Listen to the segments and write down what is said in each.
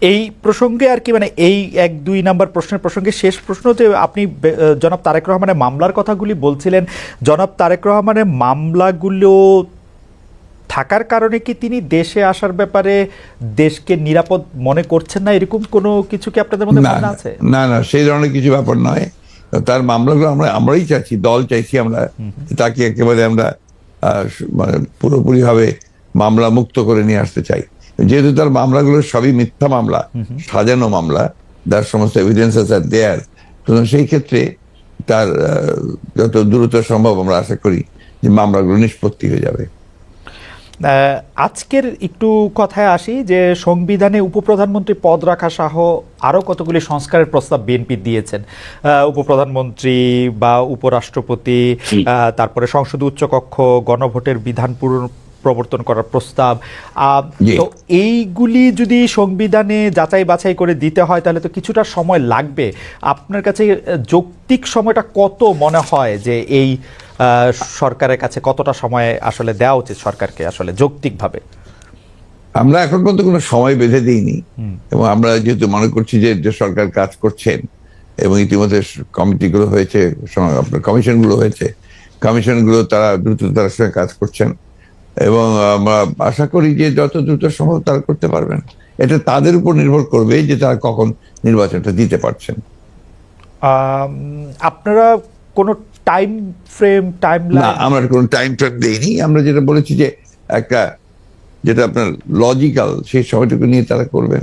এই প্রসঙ্গে আর কি মানে এই এক দুই নাম্বার প্রশ্নের প্রসঙ্গে শেষ প্রশ্ন যে আপনি জনাব তারেক রহমানের মামলার কথাগুলি বলছিলেন জনাব তারেক রহমানের মামলাগুলো থাকার কারণে কি তিনি দেশে আসার ব্যাপারে দেশকে নিরাপদ মনে করছেন না? এরকম কোনো কিছু কি আপনাদের মধ্যে না আছে? না না সেই ধরনের কিছু ব্যাপার নয়। তার মামলাগুলো আমরা আমরাই চাইছি দল চাইছি আমরা। তাকে একেবারে আমরা মানে পুরোপুরি ভাবে মামলা মুক্ত করে নিয়ে আসতে চাই। যেহেতু তার মামলাগুলো সবই মিথ্যা মামলা সাজানো মামলা যার সমস্ত এভিডেন্সেস আর দেয়ার সুতরাং সেই ক্ষেত্রে তার যত দ্রুত সম্ভব আমরা আশা করি যে মামলাগুলো নিষ্পত্তি হয়ে যাবে। আজকের একটু কথায় আসি যে সংবিধানে উপপ্রধানমন্ত্রী পদ রাখা সহ আরও কতগুলি সংস্কারের প্রস্তাব বিএনপি দিয়েছেন। উপপ্রধানমন্ত্রী বা উপরাষ্ট্রপতি তারপরে সংসদ উচ্চকক্ষ গণভোটের বিধান পূরণ প্রবর্তন করার প্রস্তাব। তো এইগুলি যদি সংবিধানে যাচাই বাছাই করে দিতে হয় তাহলে তো কিছুটা সময় লাগবে। আপনার কাছে যৌক্তিক সময়টা কত মনে হয় যে এই সরকারের কাছে কতটা সময় আসলে দেওয়া উচিত সরকারকে আসলে যৌক্তিকভাবে? আমরা এখন পর্যন্ত কোনো সময় বেঁধে দিইনি। এবং আমরা যেহেতু মনে করছি যে যে সরকার কাজ করছেন এবং ইতিমধ্যে কমিটিগুলো হয়েছে আপনার কমিশনগুলো হয়েছে কমিশনগুলো তারা দ্রুততার সঙ্গে কাজ করছেন। এবং আমরা আশা করি যে যত দ্রুত সম্ভব তারা করতে পারবেন। এটা তাদের উপর নির্ভর করবে যে তারা কখন নির্বাচনটা দিতে পারছেন। আপনারা কোনো টাইম ফ্রেম টাইম না আমরা কোনো টাইম ফ্রেম দেইনি। আমরা যেটা বলেছি যে একটা যেটা আপনার লজিক্যাল সেই সময়টুকু নিয়ে তারা করবেন।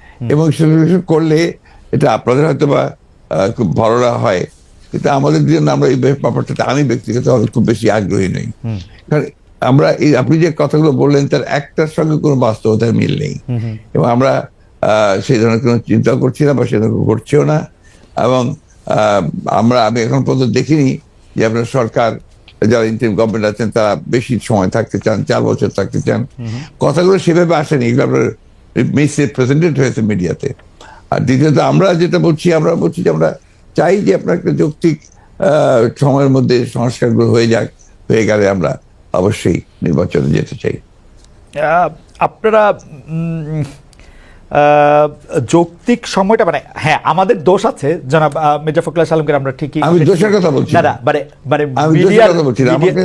এবং স্পেকুলেশন করলে এটা আপনাদের হয়তো বা খুব ভররা হয়। কিন্তু আমাদের জন্য আমরা এই ব্যাপারটা আমি ব্যক্তিগত খুব বেশি আগ্রহী নই। কারণ আমরা এই আপনি যে কথাগুলো বললেন তার একটার সঙ্গে কোনো বাস্তবতার মিল নেই। এবং আমরা আহ, সেই ধরনের কোনো চিন্তা করছি না বা সে ধরনের করছেও না। এবং আমরা আমি এখন পর্যন্ত দেখিনি যে আপনার সরকার যারা ইন্টারিম গভর্নমেন্ট আছেন তারা বেশি সময় থাকতে চান চার বছর থাকতে চান। কথাগুলো সেভাবে আসেনি। এগুলো আপনার মিস রিপ্রেজেন্টেড হয়েছে মিডিয়াতে আর দ্বিতীয়ত আমরা যেটা বলছি আমরা বলছি যে আমরা চাই যে আপনার একটা যৌক্তিক সময়ের মধ্যে সংস্কারগুলো হয়ে যাক হয়ে গেলে আমরা অবশ্যই নির্বাচনে যেতে চাই। আপনারা যৌক্তিক সময়টা মানে হ্যাঁ আমাদের দোষ আছে জনাব মির্জা ফখরুল সালামকে আমরা ঠিকই আমি দোষের কথা বলছি। না মানে মানে দোষের কথা বলছি আমাকে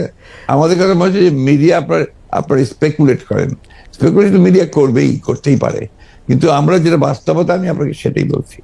আমাদের কথা বলছে যে মিডিয়া আপনার আপনার স্পেকুলেট করেন। স্পেকুলেট মিডিয়া করবেই, করতেই পারে। কিন্তু আমরা যেটা বাস্তবতা আমি আপনাকে সেটাই বলছি।